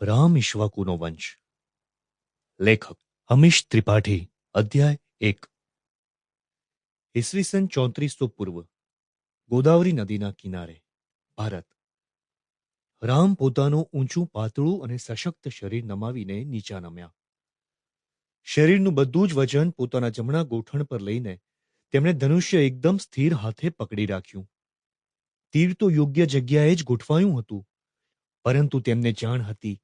રામ ઈશ્વાકુનો વંશ. લેખક હમીશ ત્રિપાઠી, અધ્યાય એક. ઈસવીસન ચોત્રીસો પૂર્વ, ગોદાવરી નદીના કિનારે, ભારત. રામ પોતાનું ઊંચું પાતળું અને સશક્ત શરીર નમાવીને નીચા નમ્યા. શરીરનું બધું જ વજન પોતાના જમણા ગોઠણ પર લઈને તેમણે ધનુષ્ય એકદમ સ્થિર હાથે પકડી રાખ્યું. તીર તો યોગ્ય જગ્યાએ જ ગોઠવાયું હતું, પરંતુ તેમને જાણ હતી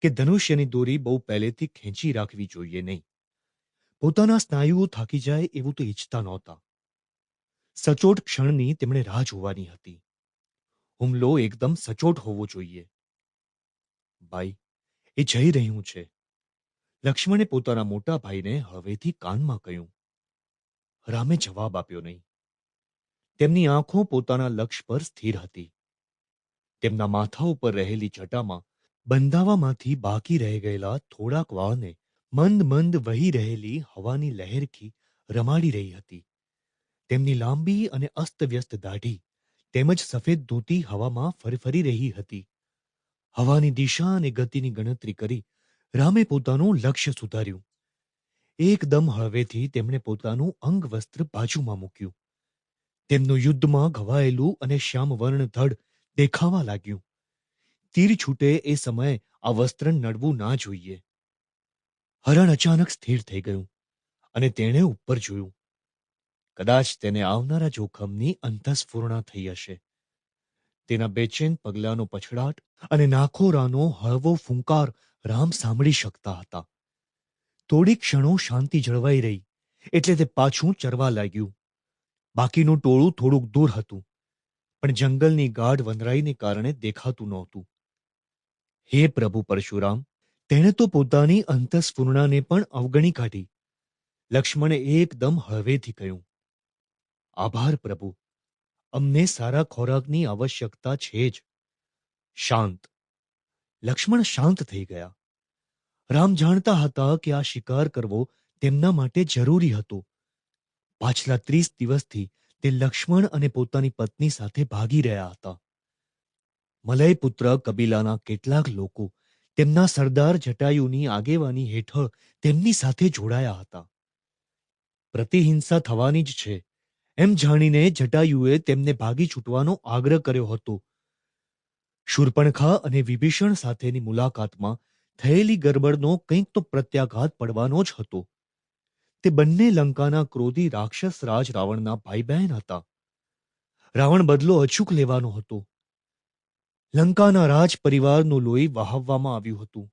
કે ધનુષ્યની દોરી બહુ પહેલેથી ખેંચી રાખવી જોઈએ નહીં. પોતાના સ્નાયુઓ થાકી જાય એવું તો ઈચ્છતા નહોતા. સચોટ ક્ષણની તેમણે રાહ જોવાની હતી. હુમલો એકદમ સચોટ હોવો જોઈએ. ભાઈ, એ જઈ રહ્યું છે. લક્ષ્મણે પોતાના મોટા ભાઈને હવેથી કાનમાં કહ્યું. રામે જવાબ આપ્યો નહીં. તેમની આંખો પોતાના લક્ષ્ય પર સ્થિર હતી. તેમના માથા ઉપર રહેલી જટામાં બંધાવામાંથી બાકી રહી ગયેલા થોડાક વાળને મંદ મંદ વહી રહેલી હવાની લહેરથી રમાડી રહી હતી. તેમની લાંબી અને અસ્તવ્યસ્ત દાઢી તેમજ સફેદ ધોતી હવામાં ફરફરી રહી હતી. હવાની દિશા અને ગતિની ગણતરી કરી રામે પોતાનું લક્ષ્ય સુધાર્યું. એકદમ હળવેથી તેમણે પોતાનું અંગવસ્ત્ર બાજુમાં મૂક્યું. તેમનું યુદ્ધમાં ઘવાયેલું અને શ્યામવર્ણ ધડ દેખાવા લાગ્યું. તીર છૂટે એ સમયે આ વસ્ત્ર નડવું ના જોઈએ. હરણ અચાનક સ્થિર થઈ ગયું અને તેણે ઉપર જોયું. કદાચ તેને આવનારા જોખમની અંતસ્ફૂર્ણા થઈ હશે. તેના બેચેન પગલાનો પછડાટ અને નાખોરાનો હળવો ફૂંકાર રામ સાંભળી શકતા હતા. થોડી ક્ષણો શાંતિ જળવાઈ રહી એટલે તે પાછું ચરવા લાગ્યું. બાકીનું ટોળું થોડુંક દૂર હતું, પણ જંગલની ગાઢ વનરાઈને કારણે દેખાતું નહોતું. હે પ્રભુ પરશુરામ, તેણે તો પોતાની અંતસ્ફૂર્ણાને પણ અવગણી કાઢી. લક્ષ્મણે એકદમ હળવેથી કહ્યું, આભાર પ્રભુ, અમને સારા ખોરાકની આવશ્યકતા છે જ. શાંત. લક્ષ્મણ શાંત થઈ ગયા. રામ જાણતા હતા કે આ શિકાર કરવો તેમના માટે જરૂરી હતો. પાછલા ત્રીસ દિવસથી તે લક્ષ્મણ અને પોતાની પત્ની સાથે ભાગી રહ્યા હતા. મલય પુત્ર કબીલાના કેટલાક લોકો તેમના સરદાર જટાયુની આગેવાની હેઠળ તેમની સાથે જોડાયા હતા. પ્રતિહિંસા થવાની જ છે, એમ જાણીને જટાયુએ તેમને ભાગી છૂટવાનો આગ્રહ કર્યો હતો. શૂર્પણખા અને વિભીષણ સાથેની મુલાકાતમાં થયેલી ગરબડનો કંઈક તો પ્રત્યાઘાત પડવાનો જ હતો. તે બંને લંકાના ક્રોધી રાક્ષસ રાજ રાવણના ભાઈ બહેન હતા. રાવણ બદલો અચૂક લેવાનો હતો. લંકાના રાજ પરિવારનું લોહી વહાવવામાં આવ્યું હતું.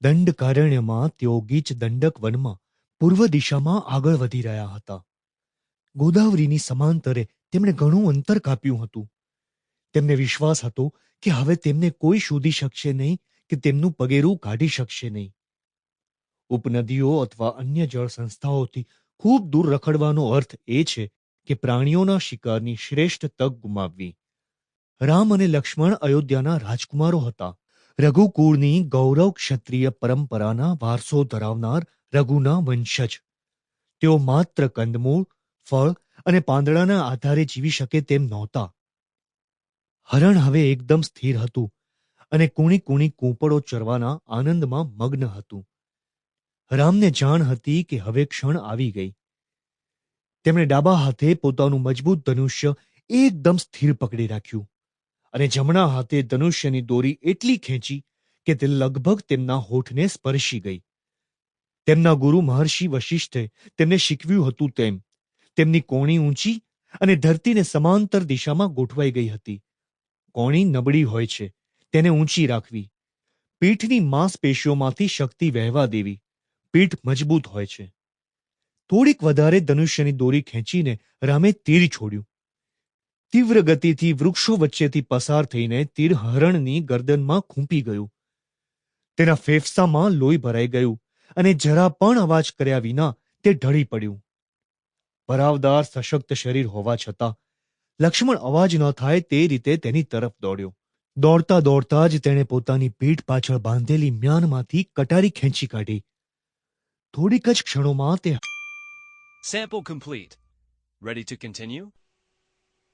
દંડકારણ્યમાં તેઓ ગીચ દંડક વનમાં પૂર્વ દિશામાં આગળ વધી રહ્યા હતા. ગોદાવરીની સમાંતરે તેમણે ઘણું અંતર કાપ્યું હતું. તેમને વિશ્વાસ હતો કે હવે તેમને કોઈ શોધી શકશે નહીં કે તેમનું પગેરું કાઢી શકશે નહીં. ઉપનદીઓ અથવા અન્ય જળ સંસ્થાઓથી ખૂબ દૂર રખડવાનો અર્થ એ છે કે પ્રાણીઓના શિકારની શ્રેષ્ઠ તક ગુમાવવી. રામ અને લક્ષ્મણ અયોધ્યાના રાજકુમારો હતા. રઘુકુળની ગૌરવ ક્ષત્રિય પરંપરાના વારસો ધરાવનાર રઘુના વંશજ. તેઓ માત્ર કંદમૂળ, ફળ અને પાંદડાના આધારે જીવી શકે તેમ નહોતા. હરણ હવે એકદમ સ્થિર હતું અને કુણી કુણી કૂંપળો ચરવાના આનંદમાં મગ્ન હતું. રામને જાણ હતી કે હવે ક્ષણ આવી ગઈ. તેમણે ડાબા હાથે પોતાનું મજબૂત ધનુષ્ય એકદમ સ્થિર પકડી રાખ્યું. અને જમણા હાથે ધનુષ્યની દોરી એટલી ખેંચી કે તે લગભગ તેમના હોઠને સ્પર્શી ગઈ. તેમના ગુરુ મહર્ષિ વશિષ્ઠે તેમને શીખવ્યું હતું તેમ. તેમની કોણી ઊંચી અને ધરતીને સમાંતર દિશામાં ગોઠવાઈ ગઈ હતી. કોણી નબળી હોય છે, તેને ઊંચી રાખવી. પીઠની માંસપેશીઓમાંથી શક્તિ વહેવા દેવી. પીઠ મજબૂત હોય છે. થોડીક વધારે ધનુષ્યની દોરી ખેંચીને રામે તીર છોડ્યું. તીવ્ર ગતિથી વૃક્ષો વચ્ચેથી પસાર થઈને તીર હરણની ગરદનમાં ખૂંપી ગયું. તેના ફેફસામાં લોહી ભરાઈ ગયું અને જરા પણ અવાજ કર્યા વિના તે ઢળી પડ્યું. ભરાવદાર, સશક્ત શરીર હોવા છતાં લક્ષ્મણ અવાજ ન થાય તે રીતે તેની તરફ દોડ્યો. દોડતા દોડતા જ તેણે પોતાની પીઠ પાછળ બાંધેલી મ્યાનમાંથી કટારી ખેંચી કાઢી. થોડીક જ ક્ષણોમાં તે sample complete ready to continue?